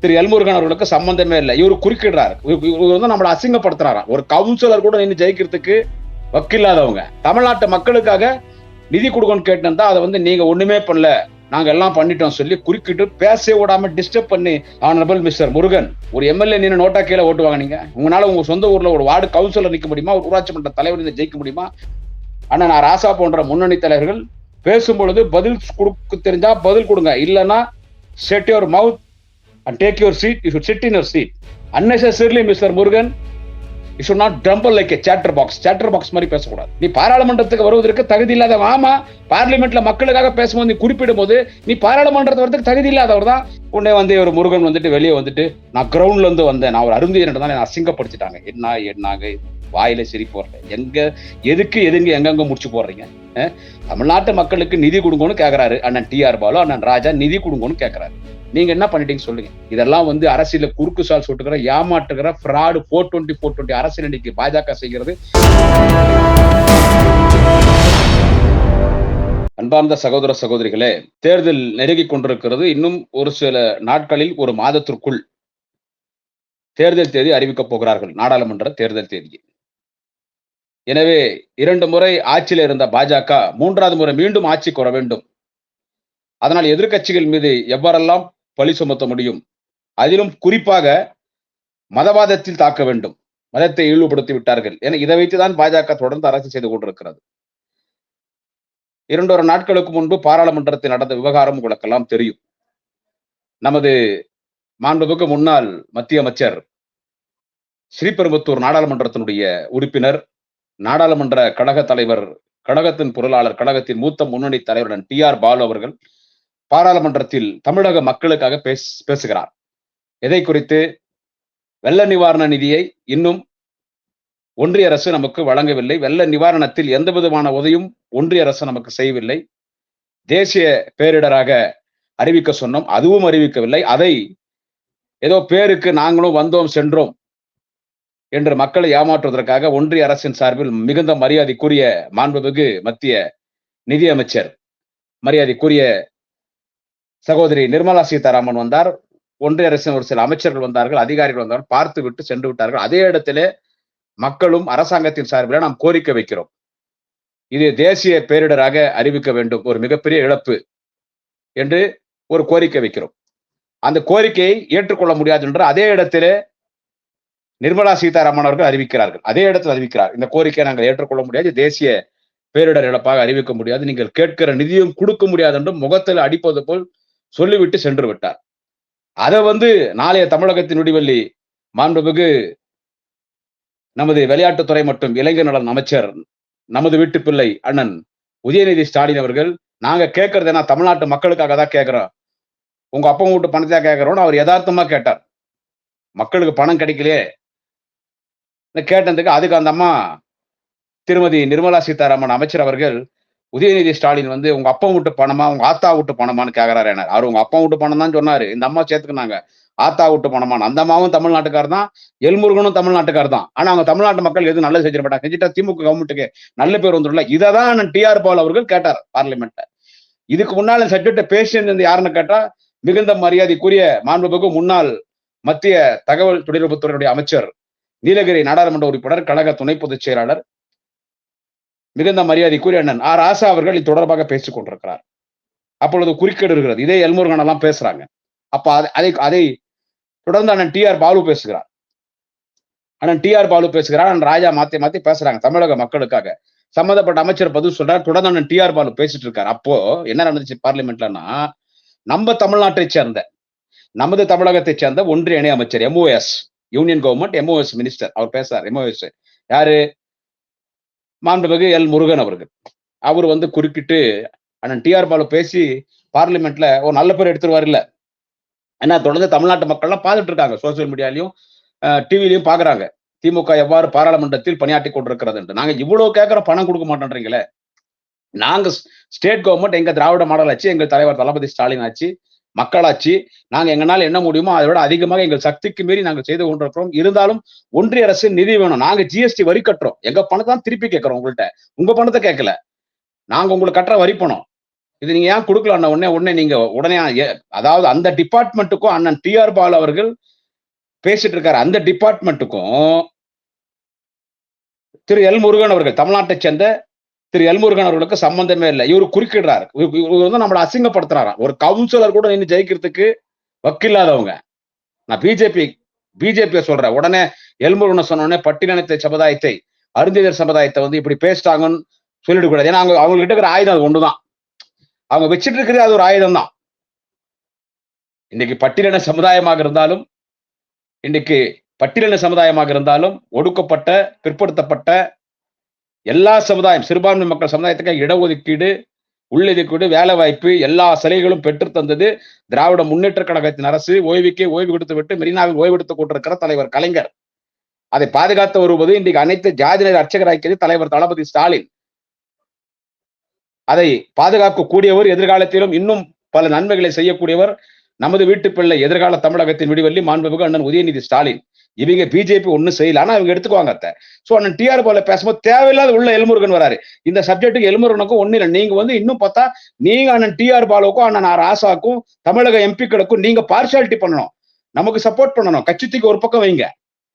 திரு எல்முருகன் அவர்களுக்கு சம்பந்தமே இல்லை. இவர் குறுக்கிடுறாரு. இவர் இவர் வந்து நம்மளை அசிங்கப்படுத்துறாரா ஒரு கவுன்சிலர் கூட நின்று ஜெயிக்கிறதுக்கு வக்கில்லாதவங்க. தமிழ்நாட்டு மக்களுக்காக நிதி கொடுக்கணும்னு கேட்டிருந்தா அதை வந்து நீங்க ஒண்ணுமே பண்ணல. நாங்க எல்லாம் பண்ணிட்டோம் சொல்லி குறுக்கிட்டு பேச விடாம டிஸ்டர்ப் பண்ணி ஆனரபிள் மிஸ்டர் முருகன் ஒரு எம்எல்ஏ நீங்க நோட்டா கீழே ஓட்டு நீங்க. உங்களால உங்க சொந்த ஊர்ல ஒரு வார்டு கவுன்சிலர் நிக்க முடியுமா? ஒரு ஊராட்சி மன்ற தலைவர் ஜெயிக்க முடியுமா? ஆனா நான் ராசா போன்ற முன்னணி தலைவர்கள் பேசும்பொழுது பதில் கொடுக்க தெரிஞ்சா பதில் கொடுங்க. இல்லைன்னா set your mouth and take your seat you should sit in your seat unnecessarily mister Murugan you should not trample like a chatter box chatter box மாதிரி பேசக்கூடாது. நீ பாராளுமன்றத்துக்கு வருவதற்கு தகுதி இல்லாத ஆமா பார்லிமெண்ட்ல மக்களுக்காக பேசும்போது நீ குறிப்பிடும் போது நீ பாராளுமன்றத்தை வரதுக்கு தகுதி இல்லாதவர் தான். உடனே வந்து ஒரு முருகன் வந்துட்டு வெளியே வந்துட்டு நான் கிரவுண்ட்ல இருந்து வந்தேன். நான் ஒரு அருந்தியன் தான் அசிங்கப்படுத்திட்டாங்க. என்ன என்னாங்க? வாயில சிரிப்பு வரல எங்க எதுக்கு எதுங்க எங்கெங்க முடிச்சு போடுறீங்க? தமிழ்நாட்டு மக்களுக்கு நிதி கொடுங்கன்னு கேக்குறாரு அண்ணன் டி ஆர் பாலு அண்ணன் ராஜா நிதி கொடுங்கன்னு கேக்குறாரு. நீங்க என்ன பண்ணிட்டீங்க சொல்லுங்க. இதெல்லாம் வந்து அரசியல குறுக்கு சால் சுட்டுக்கிற ஏமாற்றுகிற fraud four twenty four twenty அரசியல் இன்னைக்கு பாஜக செய்கிறது. அன்பார்ந்த சகோதர சகோதரிகளே தேர்தல் நெருங்கிக் கொண்டிருக்கிறது. இன்னும் ஒரு சில நாட்களில் ஒரு மாதத்திற்குள் தேர்தல் தேதி அறிவிக்கப் போகிறார்கள். நாடாளுமன்ற தேர்தல் தேதி எனவே இரண்டு முறை ஆட்சியில் இருந்த பாஜக மூன்றாவது முறை மீண்டும் ஆட்சிக்கு வர வேண்டும். அதனால் எதிர்க்கட்சிகள் மீது எவ்வாறெல்லாம் பழி சுமத்த முடியும்? அதிலும் குறிப்பாக மதவாதத்தில் தாக்க வேண்டும். மதத்தை இழிவுபடுத்தி விட்டார்கள். என இதை வைத்துதான் பாஜக தொடர்ந்து அரசு செய்து கொண்டிருக்கிறது. இரண்டொரு நாட்களுக்கு முன்பு பாராளுமன்றத்தில் நடந்த விவகாரம் உங்களுக்கெல்லாம் தெரியும். நமது மாண்புமிகு முன்னாள் மத்திய அமைச்சர் ஸ்ரீபெரும்புத்தூர் நாடாளுமன்றத்தினுடைய உறுப்பினர் நாடாளுமன்ற கழக தலைவர் கழகத்தின் பொருளாளர் கழகத்தின் மூத்த முன்னணி தலைவருடன் டி ஆர் பாலு அவர்கள் பாராளுமன்றத்தில் தமிழக மக்களுக்காக பேச பேசுகிறார். எதை குறித்து வெள்ள நிவாரண நிதியை இன்னும் ஒன்றிய அரசு நமக்கு வழங்கவில்லை. வெள்ள நிவாரணத்தில் எந்த விதமான உதவியும் ஒன்றிய அரசு நமக்கு செய்யவில்லை. தேசிய பேரிடராக அறிவிக்க சொன்னோம். அதுவும் அறிவிக்கவில்லை. அதை ஏதோ பேருக்கு நாங்களும் வந்தோம் சென்றோம். என்று மக்களை ஏமாற்றுவதற்காக ஒன்றிய அரசின் சார்பில் மிகுந்த மரியாதைக்குரிய மாண்புமிகு மத்திய நிதியமைச்சர் மரியாதைக்குரிய சகோதரி நிர்மலா சீதாராமன் வந்தார். ஒன்றிய அரசின் ஒரு சில அமைச்சர்கள் வந்தார்கள் அதிகாரிகள் வந்தார்கள் பார்த்து விட்டு சென்று விட்டார்கள். அதே இடத்திலே மக்களும் அரசாங்கத்தின் சார்பில் நாம் கோரிக்கை வைக்கிறோம். இது தேசிய பேரிடராக அறிவிக்க வேண்டும் ஒரு மிகப்பெரிய இழப்பு என்று ஒரு கோரிக்கை வைக்கிறோம். அந்த கோரிக்கையை ஏற்றுக்கொள்ள முடியாது என்று அதே இடத்திலே நிர்மலா சீதாராமன் அவர்கள் அறிவிக்கிறார்கள். அதே இடத்தில் அறிவிக்கிறார். இந்த கோரிக்கையை நாங்கள் ஏற்றுக்கொள்ள முடியாது. தேசிய பேரிடர் இழப்பாக அறிவிக்க முடியாது. நீங்கள் கேட்கிற நிதியும் கொடுக்க முடியாது என்றும் முகத்தில் அடிப்பது போல் சொல்லிவிட்டு சென்று விட்டார். அதை வந்து நாளைய தமிழகத்தின் விடிவெள்ளி மாண்புமிகு நமது விளையாட்டுத்துறை மற்றும் இளைஞர் நலன் அமைச்சர் நமது வீட்டு பிள்ளை அண்ணன் உதயநிதி ஸ்டாலின் அவர்கள் நாங்க கேட்கறது என்ன? தமிழ்நாட்டு மக்களுக்காக தான் கேட்கிறோம். உங்க அப்பா வீட்டு பணத்தை கேட்கிறோம்னு அவர் யதார்த்தமா கேட்டார். மக்களுக்கு பணம் கிடைக்கலையே. கேட்டதுக்கு அதுக்கு அந்த அம்மா திருமதி நிர்மலா சீதாராமன் அமைச்சர் அவர்கள் உதயநிதி ஸ்டாலின் வந்து உங்க அப்பா விட்டு பணமா? உங்க ஆத்தா விட்டு பணமான்னு கேக்குறாரு என்ன அவர் உங்க அப்பா விட்டு பணம் தான் சொன்னாரு. இந்த அம்மா சேர்த்துக்கினாங்க. ஆத்தா விட்டு பணமான அந்த அம்மாவும் தமிழ்நாட்டுக்கார் தான். எல்முருகனும் தமிழ்நாட்டுக்கார் தான். ஆனா அவங்க தமிழ்நாட்டு மக்கள் எதுவும் நல்லது செஞ்சிட மாட்டாங்க. செஞ்சுட்டா திமுக கவர்மெண்ட்டுக்கு நல்ல பேர் வந்துடல இதை தான் டிஆர் பால் அவர்கள் கேட்டார் பார்லிமெண்ட்ல. இதுக்கு முன்னால சப்ஜெக்ட பேசினது யாருன்னு கேட்டா மிகுந்த மரியாதைக்குரிய மாண்புமிகு முன்னாள் மத்திய தகவல் தொழில்நுட்பத்துறையுடைய அமைச்சர் நீலகிரி நாடாளுமன்ற உறுப்பினர் கழக துணை பொதுச் செயலாளர் மிகுந்த மரியாதைக்குரிய அண்ணன் ஆர். ஆசா அவர்கள் இது தொடர்பாக பேசிக் கொண்டிருக்கிறார். அப்பொழுது குறுக்கீடு இருக்கிறது. இதே எல்முருகன் எல்லாம் பேசுறாங்க. அப்ப அதை அதை அதை தொடர்ந்து அண்ணன் டி ஆர் பாலு பேசுகிறார். அண்ணன் டி ஆர் பாலு பேசுகிறார். அண்ணன் ராஜா மாத்தி மாத்தி பேசுறாங்க தமிழக மக்களுக்காக. சம்மந்தப்பட்ட அமைச்சர் பதில் சொல்றார். தொடர்ந்து அண்ணன் டி ஆர் பாலு பேசிட்டு இருக்காரு. அப்போ என்ன நடந்துச்சு பார்லிமெண்ட்லன்னா நம்ம தமிழ்நாட்டை சேர்ந்த நமது தமிழகத்தை சேர்ந்த ஒன்றிய இணை அமைச்சர் MOS union government MOS minister அவர் பேசுறார் எம்ஓஎஸ் யாரு? மாண்புமிகு எல். முருகன் அவர்கள். அவர் வந்து குறுக்கிட்டு அண்ணன் டிஆர் பாலு பேசி பார்லிமெண்ட்ல ஒரு நல்ல பேர் எடுத்துருவார் இல்ல. ஏன்னா தொடர்ந்து தமிழ்நாட்டு மக்கள்லாம் பார்த்துட்டு இருக்காங்க. சோசியல் மீடியாலையும் டிவிலையும் பாக்குறாங்க திமுக எவ்வாறு பாராளுமன்றத்தில் பணியாற்றி கொண்டிருக்கிறது நாங்க இவ்வளவு கேட்கிற பணம் கொடுக்க மாட்டேன்றீங்களே. நாங்க ஸ்டேட் கவர்மெண்ட் எங்க திராவிட மாடல் ஆச்சு எங்கள் தலைவர் தளபதி ஸ்டாலின் ஆச்சு. மக்களாட்சி நாங்க எங்களால் என்ன முடியுமோ அதை விட அதிகமாக எங்கள் சக்திக்கு மீறி நாங்கள் செய்து கொண்டிருக்கிறோம். இருந்தாலும் ஒன்றிய அரசு நிதி வேணும். நாங்க ஜிஎஸ்டி வரி கட்டுறோம். எங்க பணத்தை தான் திருப்பி கேட்குறோம் உங்கள்கிட்ட உங்க பணத்தை கேட்கல. நாங்க உங்களுக்கு கட்டுற வரி பணம். இது நீங்க ஏன் கொடுக்கலன்ன உடனே உடனே நீங்க உடனே அதாவது அந்த டிபார்ட்மெண்ட்டுக்கும் அண்ணன் டி ஆர் அவர்கள் பேசிட்டு இருக்காரு. அந்த டிபார்ட்மெண்ட்டுக்கும் திரு எல் முருகன் அவர்கள் தமிழ்நாட்டை சேர்ந்த திரு எல்முருகன் அவர்களுக்கு சம்பந்தமே இல்லை. இவர் குறுக்கிடுறாரு. இவர் வந்து நம்மளை அசிங்கப்படுத்துறாராம். ஒரு கவுன்சிலர் கூட நின்று ஜெயிக்கிறதுக்கு வக்கில்லாதவங்க. நான் பிஜேபி பிஜேபியை சொல்றேன். உடனே எல்முருகனை சொன்னோடனே பட்டினத்தை சமுதாயத்தை அருந்திதர் சமுதாயத்தை வந்து இப்படி பேசிட்டாங்கன்னு சொல்லிடக்கூடாது. ஏன்னா அவங்க அவங்க கிட்ட இருக்கிற ஆயுதம் அது ஒண்ணுதான். அவங்க வச்சிட்டு இருக்கிறது அது ஒரு ஆயுதம் தான் இன்னைக்கு பட்டியலின சமுதாயமாக இருந்தாலும் இன்னைக்கு பட்டியலின சமுதாயமாக இருந்தாலும் ஒடுக்கப்பட்ட பிற்படுத்தப்பட்ட எல்லா சமுதாயம் சிறுபான்மை மக்கள் சமுதாயத்துக்கு இடஒதுக்கீடு உள்ளதுக்கீடு வேலை வாய்ப்பு எல்லா சலுகைகளும் பெற்று தந்தது திராவிட முன்னேற்ற கழகத்தின் அரசு. ஓய்வுக்கே ஓய்வு கொடுத்து விட்டு மெரினாவில் ஓய்வெடுத்துக் கொண்டிருக்கிற தலைவர் கலைஞர். அதை பாதுகாத்து வருவது இன்றைக்கு அனைத்து ஜாதியினர் அர்ச்சகராக்கியது தலைவர் தளபதி ஸ்டாலின். அதை பாதுகாக்கக்கூடியவர் எதிர்காலத்திலும் இன்னும் பல நன்மைகளை செய்யக்கூடியவர் நமது வீட்டு பிள்ளை எதிர்கால தமிழகத்தின் விடிவெள்ளி மாண்புமிகு அண்ணன் உதயநிதி ஸ்டாலின். இவங்க பிஜேபி ஒன்றும் செய்யல. ஆனால் இவங்க எடுத்துக்குவாங்க அத்தை. சோ அண்ணன் டிஆர் போல பேசும்போது தேவையில்லாத உள்ள எல்முருகன் வராரு. இந்த சப்ஜெக்ட்டுக்கு எல்முருகனுக்கும் ஒன்றும் இல்லை. நீங்க வந்து இன்னும் பார்த்தா நீங்க அண்ணன் டிஆர் பாலுக்கும் அண்ணன் ஆர் ஆசாக்கும் தமிழக எம்பிக்களுக்கும் நீங்க பார்ஷாலிட்டி பண்ணணும். நமக்கு சப்போர்ட் பண்ணணும். கட்சித்துக்கு ஒரு பக்கம் வைங்க.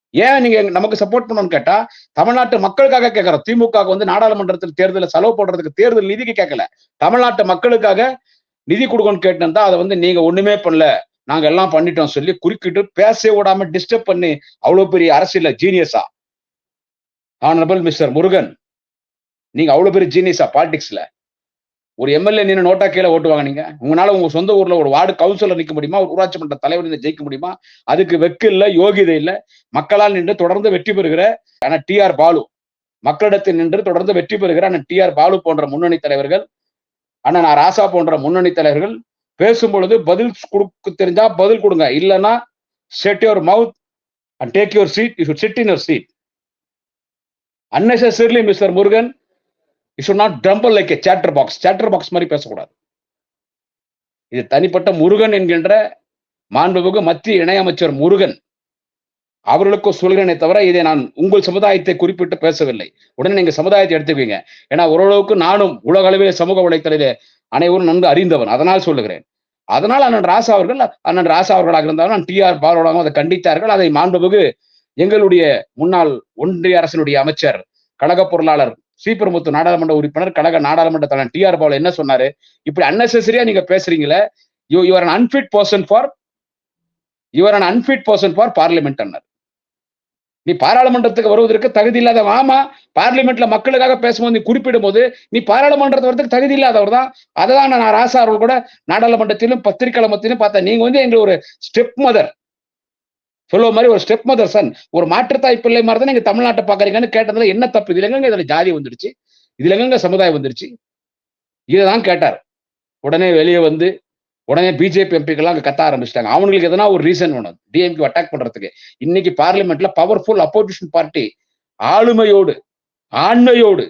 ஏன் நீங்க எங்க- நமக்கு சப்போர்ட் பண்ணணும்னு கேட்டா தமிழ்நாட்டு மக்களுக்காக கேட்கிறோம். திமுக வந்து நாடாளுமன்றத்தில் தேர்தலில் செலவு போடுறதுக்கு தேர்தல் நிதிக்கு கேட்கல. தமிழ்நாட்டு மக்களுக்காக நிதி கொடுக்கணும்னு கேட்டிருந்தா அதை வந்து நீங்க ஒண்ணுமே பண்ணல. நாங்க எல்லாம் பண்ணிட்டோம் சொல்லி குறுக்கிட்டு பேச விடாம டிஸ்டர்ப் பண்ணி அவ்வளவு பெரிய அரசியல ஜீனியஸா ஆனரபிள் மிஸ்டர் முருகன் நீங்க அவ்வளவு பெரிய ஜீனியஸா பாலிடிக்ஸ்ல ஒரு எம்எல்ஏ நின்று நோட்டா கீழே ஓட்டுவாங்க நீங்க. உங்களால உங்க சொந்த ஊர்ல ஒரு வார்டு கவுன்சிலர் நிக்க முடியுமா? ஒரு ஊராட்சி மன்ற தலைவர் நீங்க ஜெயிக்க முடியுமா? அதுக்கு வெக்கு இல்ல யோகிதை இல்ல. மக்களால் நின்று தொடர்ந்து வெற்றி பெறுகிற ஆனா டி ஆர் பாலு. மக்களிடத்தில் நின்று தொடர்ந்து வெற்றி பெறுகிற ஆனா டி ஆர் பாலு போன்ற முன்னணி தலைவர்கள் ஆனா நான் ராசா போன்ற முன்னணி தலைவர்கள் பேசும் பொழுது பதில் கொடுக்க தெரிஞ்சா பதில் கொடுங்க. இல்லைன்னா set your mouth and take your seat you sit in your seat unnecessarily mister Murugan you should not tumble like a chatter box chatter box மாதிரி பேசக்கூடாது. இது தனிப்பட்ட முருகன் என்கின்ற மாண்புமிகு மத்திய இணையமைச்சர் முருகன் அவர்களுக்கும் சொல்கிறேனே தவிர இதை நான் உங்கள் சமுதாயத்தை குறிப்பிட்டு பேசவில்லை. உடனே நீங்க சமுதாயத்தை எடுத்துக்குவீங்க. ஏன்னா ஓரளவுக்கு நானும் உலக அளவில் சமூக வலைத்தளத்திலே அனைவரும் நன்கு அறிந்தவன். அதனால் சொல்லுகிறேன். அதனால் அண்ணன் ராசா அவர்கள் அண்ணன் ராசா அவர்களாக இருந்தாலும் டி ஆர் பாலோடாகவும் அதை கண்டித்தார்கள். அதை மாண்புமிகு எங்களுடைய முன்னாள் ஒன்றிய அரசினுடைய அமைச்சர் கழக பொருளாளர் ஸ்ரீபெருமுத்து நாடாளுமன்ற உறுப்பினர் கழக நாடாளுமன்ற தலைவர் டி ஆர் பால் என்ன சொன்னாரு? இப்படி அன்னெசரியா நீங்க பேசுறீங்களே you your an unfit person for your an unfit person for parliament அண்ணர் நீ பாராளுமன்றத்துக்கு வருவதற்கு தகுதி இல்லாத ஆமா பார்லிமெண்ட்ல மக்களுக்காக பேசும்போது நீ குறிப்பிடும் போது நீ பாராளுமன்றத்து வரதுக்கு தகுதி இல்லாதவர் தான். அதை தான் நான் ராசா அவர்கள் கூட நாடாளுமன்றத்திலும் பத்திரிகை பார்த்தேன். நீங்க வந்து எங்களுக்கு ஒரு ஸ்டெப் மதர் சொல்லுவ மாதிரி ஒரு ஸ்டெப் மதர் சன் ஒரு மாற்றுத்தாய் பிள்ளை மாதிரி தான் நீங்க தமிழ்நாட்டை பாக்குறீங்கன்னு கேட்டதுல என்ன தப்பு? இதுல எங்க இதுல ஜாதி வந்துடுச்சு? இதுல எங்க சமுதாயம் வந்துருச்சு இதுதான் கேட்டார். உடனே வெளியே வந்து உடனே பிஜேபி எம்பிக்கெல்லாம் அங்கே கத்த ஆரம்பிச்சிட்டாங்க. அவங்களுக்கு எதனா ஒரு ரீசன் வேணும். டிஎம்கே அட்டாக் பண்றதுக்கு. இன்னைக்கு பார்லிமெண்ட்ல பவர்ஃபுல் அப்போசிஷன் பார்ட்டி ஆளுமையோடு ஆண்மையோடு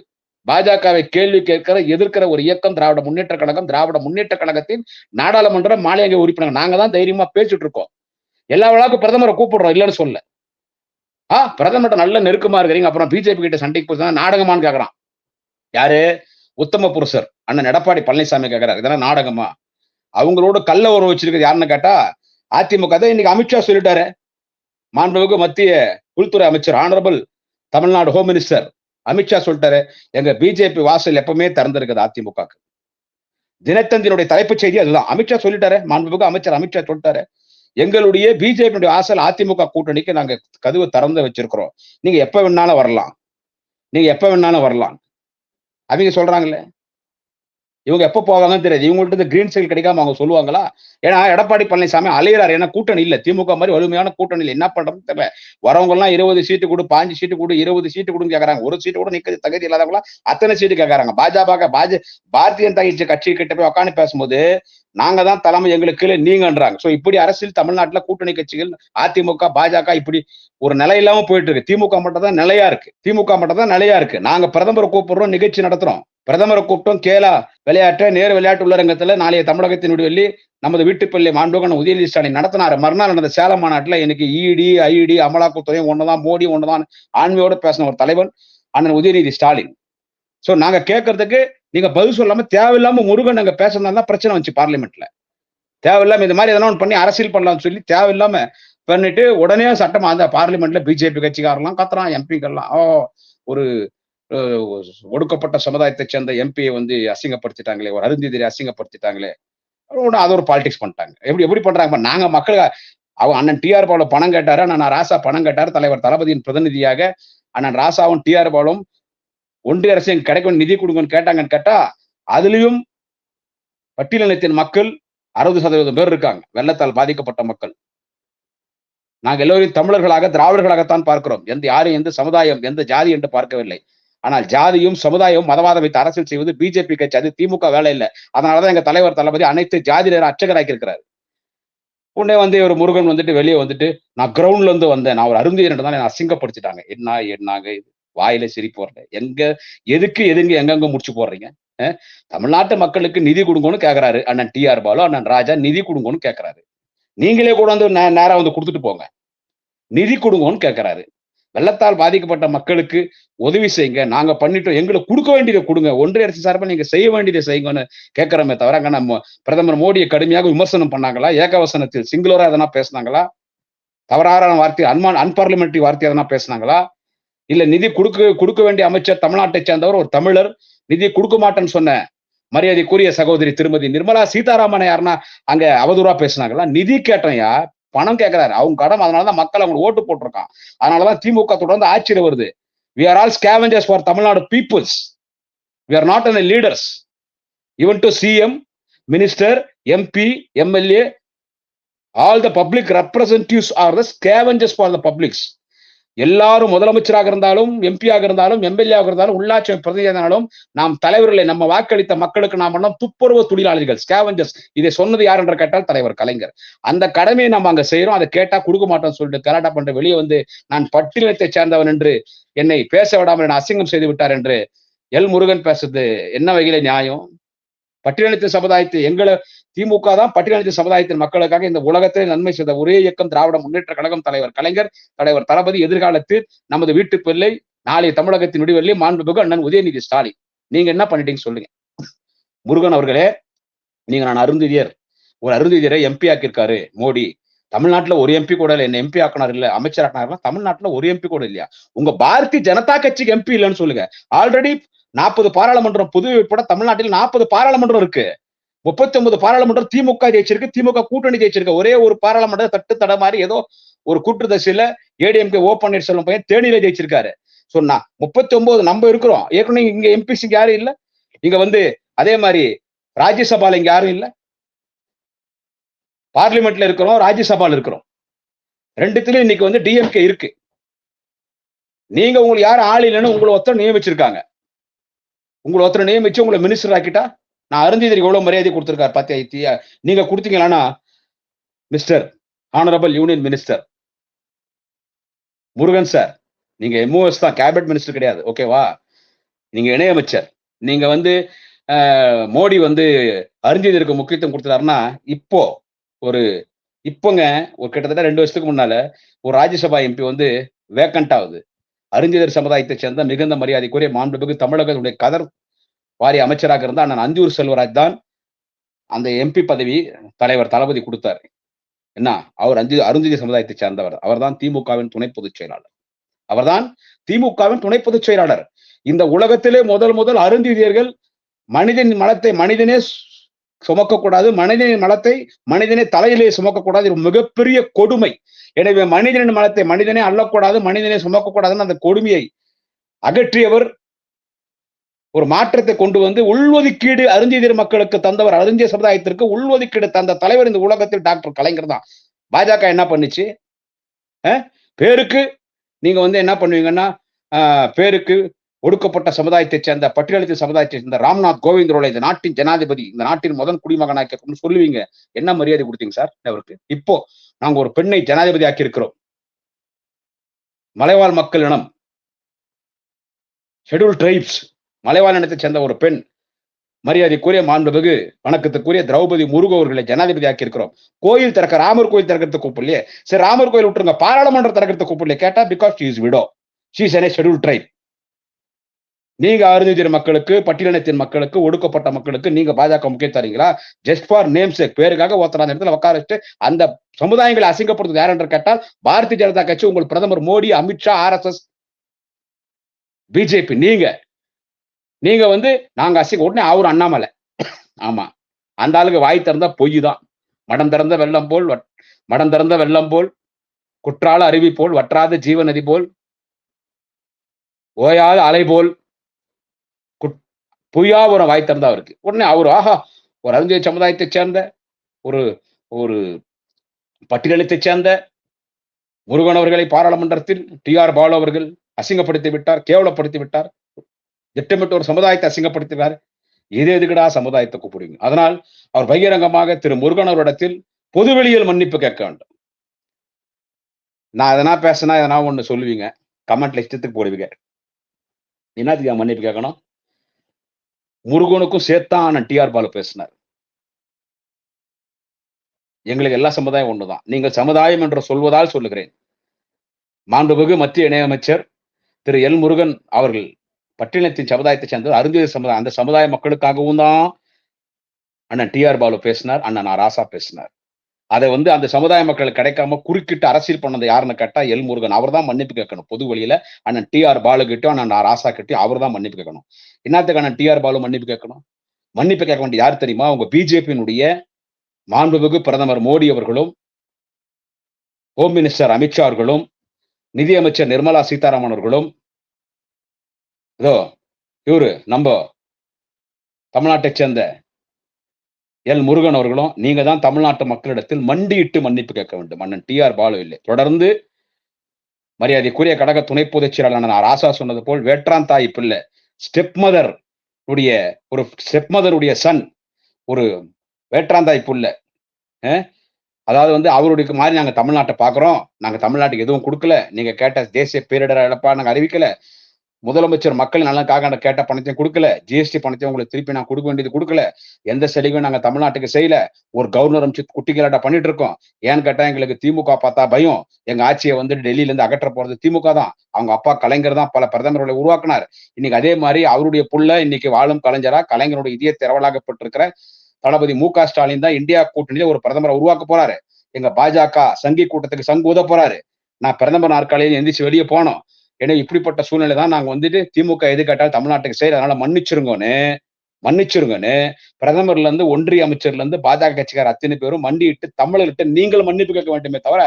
பாஜகவை கேள்வி கேட்கிற எதிர்க்கிற ஒரு இயக்கம் திராவிட முன்னேற்ற கழகம் திராவிட முன்னேற்ற கழகத்தின் நாடாளுமன்ற மாநில உறுப்பினர் நாங்க தான் தைரியமா பேசிட்டு இருக்கோம். எல்லா விழாவுக்கும் பிரதமரை கூப்பிடுறோம். இல்லைன்னு சொல்ல ஆ பிரதமர்கிட்ட நல்ல நெருக்கமா இருக்கிறீங்க. அப்புறம் பிஜேபி கிட்ட சண்டைக்கு போய் நாடகமான்னு கேக்குறான். யாரு? உத்தம புருஷர். அண்ணன் எடப்பாடி பழனிசாமி கேக்குறாரு. இதெல்லாம் நாடகமா? அவங்களோட கள்ள உறவு வச்சிருக்கிறது யாருன்னு கேட்டா அதிமுக தான் இன்னைக்கு அமித்ஷா சொல்லிட்டாரு. மாண்புமிகு மத்திய உள்துறை அமைச்சர் honourable Tamil Nadu home minister Amit Shah சொல்லிட்டாரு. எங்க பிஜேபி வாசல் எப்பவுமே திறந்திருக்குது அதிமுகக்கு. தினத்தந்தினுடைய தலைப்புச் செய்தி அதுதான். அமித்ஷா சொல்லிட்டாரு. மாண்புமிகு அமைச்சர் அமித்ஷா சொல்லிட்டாரு. எங்களுடைய பிஜேபியுடைய வாசல் அதிமுக கூட்டணிக்கு நாங்க கதவு திறந்து வச்சிருக்கிறோம். நீங்க எப்ப வேணாலும் வரலாம். நீங்க எப்ப வேணாலும் வரலாம். அவங்க சொல்றாங்கல்ல இவங்க எப்ப போவாங்கன்னு தெரியாது. இவங்கள்ட்ட இந்த கிரீன் சைல் கிடைக்காம அவங்க சொல்லுவாங்களா? ஏன்னா எடப்பாடி பழனிசாமி அலையிறாரு. ஏன்னா கூட்டணி இல்ல. திமுக மாதிரி வலிமையான கூட்டணி இல்லை. என்ன பண்றதுன்னு தெரியல. வரவங்க எல்லாம் இருபது சீட்டு கொடு பாஞ்சு சீட்டு கொடு இருபது சீட்டு கொடுன்னு கேக்குறாங்க. ஒரு சீட்டு கூட நிக்க தகுதி இல்லாதவங்களா அத்தனை சீட்டு கேக்குறாங்க. பாஜக பாஜ பாரதிய ஜனதா கட்சி கிட்ட போய் உட்காந்து பேசும்போது நாங்க தான் தலைமை எங்களுக்கு கீழே நீங்கன்றாங்க. ஸோ இப்படி அரசியல் தமிழ்நாட்டுல கூட்டணி கட்சிகள் அதிமுக பாஜக இப்படி ஒரு நிலை இல்லாம போயிட்டு இருக்கு திமுக மட்டும் தான் நிலையா இருக்கு. திமுக மட்டும் தான் நிலையா இருக்கு. நாங்க பிரதமரை கூப்பிடுறோம் நிகழ்ச்சி நடத்துறோம். பிரதமரை கூப்பிட்டோம் கேலா விளையாட்டு நேர் விளையாட்டு உள்ளரங்கத்துல நாளைய தமிழகத்தின் விடுவெள்ளி நமது வீட்டுப்பள்ளி மாண்புகன் உதயநிதி ஸ்டாலின் நடத்தினாரு. மறுநாள் நடந்த சேலம் மாநாட்டில் எனக்கு இடி ஐடி அமலாக்கத்துறை ஒண்ணுதான் மோடி ஒண்ணுதான் ஆண்மையோடு பேசின ஒரு தலைவன் அண்ணன் உதயநிதி ஸ்டாலின். ஸோ நாங்க கேட்கறதுக்கு நீங்க பதில் சொல்லாம தேவையில்லாம முருகன் அங்க பேசுறதுனால தான் பிரச்சனை வந்துச்சு பார்லிமெண்ட்ல. தேவையில்லாம இந்த மாதிரி எதனா ஒன்று பண்ணி அரசியல் பண்ணலாம்னு சொல்லி தேவையில்லாம பண்ணிட்டு உடனே சட்டம் அந்த பார்லிமெண்ட்ல பிஜேபி கட்சிக்காரெல்லாம் கத்துறான் எம்பிக்கெல்லாம் ஓ ஒரு ஒடுக்கப்பட்ட சமுதாயத்தை சேர்ந்த எம்பியை வந்து அசிங்கப்படுத்திட்டாங்களே ஒரு அருந்ததிரை அசிங்கப்படுத்திட்டாங்களே. உடனே அது ஒரு பாலிடிக்ஸ் பண்ணிட்டாங்க. எப்படி எப்படி பண்றாங்க? நாங்க மக்கள் அவன் அண்ணன் டிஆர் பாலு பணம் கேட்டாரு அண்ணன் ராசா பணம் கேட்டாரு தலைவர் தளபதியின் பிரதிநிதியாக அண்ணன் ராசாவும் டிஆர் பாலும் ஒன்றிய அரசு எங்க கிடைக்கும் நிதி கொடுங்கன்னு கேட்டாங்கன்னு கேட்டா அதுலயும் பட்டியலினத்தின் மக்கள் அறுபது சதவீதம் பேர் இருக்காங்க. வெள்ளத்தால் பாதிக்கப்பட்ட மக்கள். நாங்க எல்லோரையும் தமிழர்களாக திராவிடர்களாகத்தான் பார்க்கிறோம். எந்த யாரும் எந்த சமுதாயம் எந்த ஜாதி என்று பார்க்கவில்லை. ஆனால் ஜாதியும் சமுதாயமும் மதவாதம் வைத்து அரசியல் செய்வது பிஜேபி கட்சி அது திமுக வேலை இல்லை. அதனாலதான் எங்க தலைவர் தளபதி அனைத்து ஜாதியினர் அச்சகராக்கி இருக்கிறார் உடனே வந்து ஒரு முருகன் வந்துட்டு வெளியே வந்துட்டு நான் கிரவுண்ட்ல இருந்து வந்தேன். நான் ஒரு அருந்தியர் தான் என்னை அசிங்கப்படுத்திட்டாங்க. என்ன என்னாங்க இது வாயில சிரிப்பு வரல. எங்க எதுக்கு எதுங்க எங்கெங்க முடிச்சு போடுறீங்க? தமிழ்நாட்டு மக்களுக்கு நிதி கொடுங்கன்னு கேக்குறாரு அண்ணன் டிஆர் பாலு அண்ணன் ராஜா நிதி கொடுங்கன்னு கேக்குறாரு. நீங்களே கூட வந்து நேரா வந்து கொடுத்துட்டு போங்க. நிதி கொடுங்கன்னு கேக்குறாரு. வெள்ளத்தால் பாதிக்கப்பட்ட மக்களுக்கு உதவி செய்யுங்க. நாங்க பண்ணிட்டோம். எங்களுக்கு கொடுக்க வேண்டியதை கொடுங்க. ஒன்றிய அரசு சார்பாக நீங்க செய்ய வேண்டியதை செய்யுங்கன்னு கேட்கிறோமே தவிர அங்க நம்ம பிரதமர் மோடியை கடுமையாக விமர்சனம் பண்ணாங்களா? ஏகவசனத்தில் சிங்களரா எதனா பேசுனாங்களா? தவறான வார்த்தை அன்மான் அன்பார்லிமெண்ட்ரி வார்த்தை எதனா பேசுனாங்களா? இல்ல நிதி கொடுக்க கொடுக்க வேண்டிய அமைச்சர் தமிழ்நாட்டை சேர்ந்தவர் ஒரு தமிழர். நிதி கொடுக்க மாட்டேன்னு சொன்ன மரியாதைக்குரிய சகோதரி திருமதி நிர்மலா சீதாராமன் யாருன்னா அங்க அவதூறா பேசுனாங்களா நிதி கேட்டேன்யா பணம் கேட்கிறாரு. அவங்க கடன் அதனாலதான் மக்கள் அவங்களுக்கு ஓட்டு போட்டிருக்கான். அதனாலதான் திமுக தொடர்ந்து ஆட்சியில் வருது. We are all scavengers for Tamil Nadu peoples we are not an leaders even to CM minister MP MLA all the public representatives are the scavengers for the publics எல்லாரும் முதலமைச்சராக இருந்தாலும் எம்பியாக இருந்தாலும் எம்எல்ஏவாக இருந்தாலும் உள்ளாட்சி பிரதிநிதியாக நாம் தலைவர்களை நம்ம வாக்களித்த மக்களுக்கு நாம் எல்லாம் துப்புரவு தொழிலாளர்கள் ஸ்கேவஞ்சர்ஸ் இதை சொன்னது யார் என்று கேட்டால் தலைவர் கலைஞர். அந்த கடமையை நம்ம அங்க செய்யறோம் அதை கேட்டா கொடுக்க மாட்டோம்னு சொல்லிட்டு கலாட்டா பண்ற வெளியே வந்து நான் பட்டியலத்தை சேர்ந்தவன் என்று என்னை பேச விடாமல் என்னை அசிங்கம் செய்து விட்டார் என்று எல் முருகன் பேசுறது என்ன வகையில நியாயம்? பட்டியலித்த சமுதாயத்தை எங்களை திமுக தான் பட்டியலித்த சமுதாயத்தின் மக்களுக்காக இந்த உலகத்திலே நன்மை செய்த ஒரே இயக்கம் திராவிட முன்னேற்ற கழகம் தலைவர் கலைஞர் தலைவர் தளபதி எதிர்காலத்தில் நமது வீட்டு பிள்ளை நாளைய தமிழகத்தின் விடுவெள்ளி மாண்புமிகு அண்ணன் உதயநிதி ஸ்டாலின். நீங்க என்ன பண்ணிட்டீங்க சொல்லுங்க. முருகன் அவர்களே நீங்க நான் அருந்ததியர். ஒரு அருந்ததியரை எம்பி ஆக்கியிருக்காரு மோடி. தமிழ்நாட்டுல ஒரு எம்பி கூட இல்லை என்ன எம்பி ஆக்கினார் இல்ல அமைச்சர் ஆக்கினார் தமிழ்நாட்டுல ஒரு எம்பி கூட இல்லையா? உங்க பாரதிய ஜனதா கட்சிக்கு எம்பி இல்லைன்னு சொல்லுங்க. ஆல்ரெடி நாற்பது பாராளுமன்றம் புதுவை உட்பட தமிழ்நாட்டில் நாற்பது பாராளுமன்றம் இருக்கு. முப்பத்தி ஒன்பது பாராளுமன்றம் திமுக ஜெயிச்சிருக்கு திமுக கூட்டணி ஜெயிச்சிருக்கு. ஒரே ஒரு பாராளுமன்ற தட்டு தட மாதிரி ஏதோ ஒரு கூட்டு தசையில ஏடிஎம்கே ஓ பன்னீர்செல்வம் பையன் தேனியில ஜெயிச்சிருக்காரு. சொன்னா முப்பத்தி ஒன்பது நம்ம இருக்கிறோம். ஏற்கனவே இங்க எம்பிஸ் இங்க யாரும் இல்ல. இங்க வந்து அதே மாதிரி ராஜ்யசபால இங்க யாரும் இல்ல. பார்லிமெண்ட்ல இருக்கிறோம் ராஜ்யசபால இருக்கிறோம். ரெண்டுத்திலும் இன்னைக்கு வந்து டிஎம்கே இருக்கு. நீங்க உங்களுக்கு யாரும் ஆள் இல்லைன்னு உங்களை ஒருத்தர் நியமிச்சிருக்காங்க. உங்களை ஒருத்தர் நியமிச்சு உங்களை மினிஸ்டர் ஆக்கிட்டா நான் அருந்ததிரி எவ்வளவு மரியாதை கொடுத்திருக்காரு பாத்தியா நீங்க கொடுத்தீங்களா mister honourable union minister Murugan sir நீங்க எம்ஓஎஸ் தான் கேபினட் மினிஸ்டர் கிடையாது ஓகேவா நீங்க இணையமைச்சர். நீங்க வந்து மோடி வந்து அருந்ததிற்கு முக்கியத்துவம் கொடுத்துட்டாருன்னா இப்போ ஒரு இப்போங்க ஒரு கிட்டத்தட்ட ரெண்டு வருஷத்துக்கு முன்னால ஒரு ராஜ்யசபா எம்பி வந்து வேக்கண்ட் ஆகுது. அறிஞர் சமுதாயத்தை சேர்ந்த மிகுந்த மரியாதைக்குரிய மாண்புமிகு தமிழகத்துடைய கதர் வாரிய அமைச்சராக இருந்த அண்ணன் அந்தியூர் செல்வராஜ் தான் அந்த எம்பி பதவி தலைவர் தளபதி கொடுத்தார். என்ன? அவர் அஞ்சு அருந்ததி சமுதாயத்தை சேர்ந்தவர். அவர்தான் திமுகவின் துணை பொதுச் செயலாளர். அவர்தான் திமுகவின் துணை பொதுச் செயலாளர். இந்த உலகத்திலே முதல் முதல் அருந்திதியர்கள் மனிதன் மலத்தை மனிதனே சுமக்கக்கூடாது மனிதனின் மலத்தை மனிதனே தலையிலே சுமக்கக்கூடாது இது மிகப்பெரிய கொடுமை. எனவே மனிதனின் மலத்தை மனிதனே அள்ளக்கூடாது மனிதனே சுமக்கக்கூடாதுன்னு அந்த கொடுமையை அகற்றியவர் ஒரு மாற்றத்தை கொண்டு வந்து உள்ஒதுக்கீடு அருந்தியர் மக்களுக்கு தந்தவர் அருந்திய சமுதாயத்திற்கு உள்ஒதுக்கீடு தந்த தலைவர் இந்த உலகத்தில் டாக்டர் கலைஞர் தான். பாஜக என்ன பண்ணுச்சு? பேருக்கு நீங்க வந்து என்ன பண்ணுவீங்கன்னா பேருக்கு ஒடுக்கப்பட்ட சமுதாயத்தை சேர்ந்த பட்டியலித்த சமுதாயத்தை சேர்ந்த ராம்நாத் கோவிந்தரோட இந்த நாட்டின் ஜனாதிபதி இந்த நாட்டின் முதன் குடிமகனாக்கணும்னு சொல்லுவீங்க. என்ன மரியாதை கொடுத்தீங்க சார்? அவருக்கு. இப்போ நாங்க ஒரு பெண்ணை ஜனாதிபதி ஆக்கி இருக்கிறோம் மலைவாழ் மக்கள் இனம். ஷெட்யூல் ட்ரைப்ஸ் மலைவாழ் இனத்தை சேர்ந்த ஒரு பெண் மரியாதைக்குரிய மாண்புமிகு வணக்கத்துக்குரிய திரௌபதி முருகு அவர்களை ஜனாதிபதி ஆக்கி இருக்கிறோம் கோயில் திறக்க ராமர் கோயில் திறக்கிறது கூப்பிடலையே. சரி ராமர் கோயில் விட்டுருங்க பாராளுமன்றம் திறக்கிறது கூப்பிடலையே. கேட்டா because she is widow she is schedule tribe நீங்க அருந்ததியர் மக்களுக்கு பட்டியலினத்தின் மக்களுக்கு ஒடுக்கப்பட்ட மக்களுக்கு நீங்க பாஜக முக்கியம் தரீங்களா? ஜஸ்ட் ஃபார் நேம் சேக் பேருக்காக ஒருத்தர் அந்த இடத்துல உட்கார வச்சுட்டு அந்த சமுதாயங்களை அசிங்கப்படுத்துறது யார் என்று கேட்டால் பாரதிய ஜனதா கட்சி உங்கள் பிரதமர் மோடி அமித்ஷா ஆர்எஸ்எஸ் பிஜேபி நீங்க நீங்க வந்து நாங்க அசிங்க உடனே அவர் அண்ணாமலை. ஆமா. அந்த ஆளுக்கு வாய் திறந்தா பொய் தான். மடம் திறந்த வெள்ளம் போல் வட்- மடம் திறந்த வெள்ளம் போல் குற்றால அருவி போல் வற்றாத ஜீவநதி போல் ஓயாத அலை போல் குட்- பொய்யா ஒரு வாய் திறந்தா அவருக்கு. உடனே அவர் ஆஹா ஒரு அறிஞர் சமுதாயத்தை சேர்ந்த ஒரு ஒரு பட்டியலினத்தைச் சேர்ந்த முருகன் அவர்களை பாராளுமன்றத்தில் டி ஆர் பாலு அவர்கள் அசிங்கப்படுத்தி விட்டார் கேவலப்படுத்தி விட்டார். திட்டமிட்டு ஒரு சமுதாயத்தை அசிங்கப்படுத்தினார் இது எதுக்குடா சமுதாயத்தை கூப்பிடுவீங்க? அதனால் அவர் பகிரங்கமாக திரு முருகன் அவரிடத்தில் பொதுவெளியில் மன்னிப்பு கேட்க வேண்டும். நான் எதனா பேசினா எதனா ஒண்ணு சொல்லுவீங்க. கமெண்ட்ல இஷ்டத்துக்கு போடுவீங்க. என்னத்துக்கு மன்னிப்பு கேட்கணும்? முருகனுக்கும் சேர்த்தான் டிஆர் பாலு பேசினார். எங்களுக்கு எல்லா சமுதாயம் ஒண்ணுதான். நீங்கள் சமுதாயம் என்று சொல்வதால் சொல்லுகிறேன். மாண்புமிகு மத்திய இணையமைச்சர் திரு எல் முருகன் அவர்கள் பட்டினத்தின் சமுதாயத்தை சேர்ந்தது அருந்ததி சமுதாயம் அந்த சமுதாய மக்களுக்காகவும் தான் அண்ணன் டிஆர் பாலு பேசினார் அண்ணன் நான் ராசா பேசினார். அதை வந்து அந்த சமுதாய மக்களுக்கு கிடைக்காம குறுக்கிட்டு அரசியல் பண்ணது யாருன்னு கேட்டா எல் முருகன். அவர் தான் மன்னிப்பு கேட்கணும். பொது வழியில அண்ணன் டிஆர் பாலு கிட்டும் அண்ணன் நான் ராசா கிட்டும் அவர் தான் மன்னிப்பு கேட்கணும். என்னத்துக்கு அண்ணன் டிஆர் பாலு மன்னிப்பு கேட்கணும்? மன்னிப்பு கேட்க வேண்டிய யார் தெரியுமா? உங்க பிஜேபியினுடைய மாண்புமிகு பிரதமர் மோடி அவர்களும் ஹோம் மினிஸ்டர் அமித்ஷா அவர்களும் நிதியமைச்சர் நிர்மலா சீதாராமன் அவர்களும் இதோ இவரு நம்ம தமிழ்நாட்டை சேர்ந்த எல் முருகன் அவர்களும் நீங்க தான் தமிழ்நாட்டு மக்களிடத்தில் மண்டியிட்டு மன்னிப்பு கேட்க வேண்டும். மன்னன் டி ஆர் பாலு இல்லை. தொடர்ந்து மரியாதைக்குரிய கடக துணை பொதுச் செயலாளர் ராசா சொன்னது போல் வேற்றாந்தாய் பிள்ளை ஸ்டெப் மதர் உடைய ஒரு ஸ்டெப் மதருடைய சன் ஒரு வேற்றாந்தாய் புள்ள அதாவது வந்து அவருடைய மாதிரி நாங்க தமிழ்நாட்டை பார்க்குறோம். நாங்க தமிழ்நாட்டுக்கு எதுவும் கொடுக்கல. நீங்க கேட்ட தேசிய பேரிடர் இழப்பா நாங்க அறிவிக்கல. முதலமைச்சர் மக்கள் நலனுக்காக நாங்க கேட்ட பணத்தையும் கொடுக்கல. ஜிஎஸ்டி பணத்தையும் உங்களுக்கு திருப்பி நான் கொடுக்க வேண்டியது கொடுக்கல. எந்த செலவையும் நாங்க தமிழ்நாட்டுக்கு செய்யல. ஒரு கவர்னர் அமைச்சு குட்டிகளாட்ட பண்ணிட்டு இருக்கோம். ஏன்னு கேட்டா எங்களுக்கு திமுக பார்த்தா பயம். எங்க ஆட்சியை வந்து டெல்லியில இருந்து அகற்ற போறது திமுக தான். அவங்க அப்பா கலைஞர் தான் பல பிரதமர்களை உருவாக்குனார். இன்னைக்கு அதே மாதிரி அவருடைய புள்ள இன்னைக்கு வாழும் கலைஞரா கலைஞருடைய இதய திரவலாகப்பட்டிருக்கிற தளபதி மு க ஸ்டாலின் தான் இந்தியா கூட்டணியில ஒரு பிரதமரை உருவாக்க போறாரு. எங்க பாஜக சங்கி கூட்டத்துக்கு சங்கு ஊத போறாரு. நான் பிரதமர் நாற்காலியில் எந்திரிச்சு வெளியே போனோம். ஏன்னா இப்படிப்பட்ட சூழ்நிலை தான் நாங்க வந்துட்டு திமுக எது கேட்டாலும் தமிழ்நாட்டுக்கு செய்யல அதனால மன்னிச்சிருங்கன்னு மன்னிச்சிருங்கன்னு பிரதமர்ல இருந்து ஒன்றிய அமைச்சர்ல இருந்து பாஜக கட்சிக்கார அத்தனை பேரும் மண்டியிட்டு தமிழர்கிட்ட நீங்கள் மன்னிப்பு கேட்க வேண்டுமே தவிர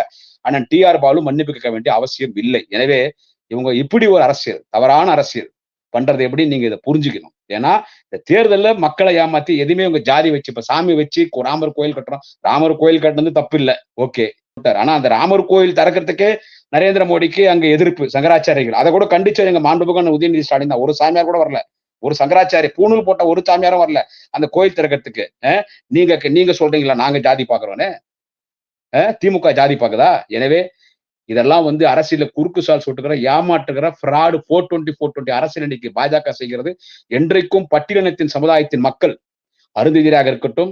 ஆனால் டி ஆர் பாலு மன்னிப்பு கேட்க வேண்டிய அவசியம் இல்லை. எனவே இவங்க இப்படி ஒரு அரசியல் தவறான அரசியல் பண்றது எப்படி நீங்க இதை புரிஞ்சுக்கணும்? ஏன்னா இந்த தேர்தல்ல மக்களை ஏமாத்தி எதுவுமே உங்க ஜாதி வச்சு இப்ப சாமி வச்சு ராமர் கோயில் கட்டுறோம். ராமர் கோயில் கட்டுனது தப்பு இல்ல. ஓகே. ஆனா அந்த ராமர் கோயில் திறக்கிறதுக்கே நரேந்திர மோடிக்கு அங்க எதிர்ப்பு சங்கராச்சாரியர்கள் அதை கூட கண்டிச்சு எங்க மாண்புமிகு உதயநிதி ஸ்டாலின் தான். ஒரு சாமியார் கூட வரல. ஒரு சங்கராச்சாரிய பூணூல் போட்ட ஒரு சாமியாரும் வரல. அந்த கோயில் திறக்கிறதுக்கு நீங்க நீங்க சொல்றீங்களா? நாங்க ஜாதி பாக்குறோன்னு திமுக ஜாதி பாக்குதா எனவே இதெல்லாம் வந்து அரசியல குறுக்கு சால் சுட்டுக்கிற ஏமாற்றுகிற fraud four twenty four twenty அரசியல் இன்னைக்கு பாஜக செய்கிறது. என்றைக்கும் பட்டியலினத்தின் சமுதாயத்தின் மக்கள் அருந்ததியராக இருக்கட்டும்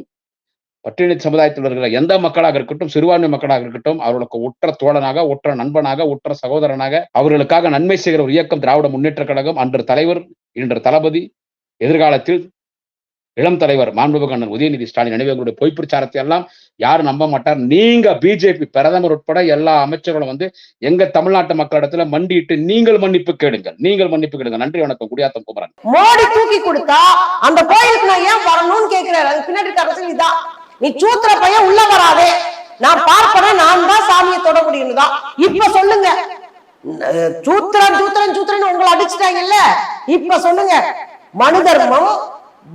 பட்டியலின சமுதாயத்தில் இருக்கிற எந்த மக்களாக இருக்கட்டும் சிறுபான்மை மக்களாக இருக்கட்டும் அவர்களுக்கு உற்ற தோழனாக உற்ற நண்பனாக உற்ற சகோதரனாக அவர்களுக்காக நன்மை செய்கிற ஒரு இயக்கம் திராவிட முன்னேற்ற கழகம் அன்று தலைவர் இன்று தளபதி எதிர்காலத்தில் இளம் தலைவர் மாண்புமிகு அண்ணன் உதயநிதி ஸ்டாலின் நினைவுகளுடைய பொய் பிரச்சாரத்தை எல்லாம் யாரும் நம்ப மாட்டார்? நீங்க பிஜேபி பிரதமர் உட்பட எல்லா அமைச்சர்களும் வந்து எங்க தமிழ்நாட்டு மக்களிடத்துல மண்டிட்டு நீங்கள் மன்னிப்பு கேளுங்கள். நீங்கள் மன்னிப்பு கேடுங்க நன்றி வணக்கம். குடியாத்தம் குமரன். மோடி தூக்கி கொடுத்தா அந்த கோயிலுக்கு நான் ஏன் வரணும்னு கேட்கிறாரு. அது பின்னாடி இருக்க அரசியல் இதான். நீ சூத்திர பையன் உள்ள வராதே. நான் பார்ப்பேன் நான் தான் சாமியை தொட முடியும் தான் இப்ப சொல்லுங்க. சூத்திரன் சூத்திரன் சூத்திரன் உங்களை அடிச்சுட்டாங்கல்ல? இப்ப சொல்லுங்க. மனு தர்மம்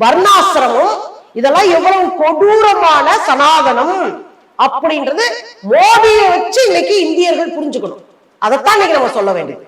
வர்ணாசிரமம் இதெல்லாம் எவ்வளவு கொடூரமான சனாதனம் அப்படின்றது மோடியை வச்சு இன்னைக்கு இந்தியர்கள் புரிஞ்சுக்கணும். அதைத்தான் இன்னைக்கு நம்ம சொல்ல வேண்டியது.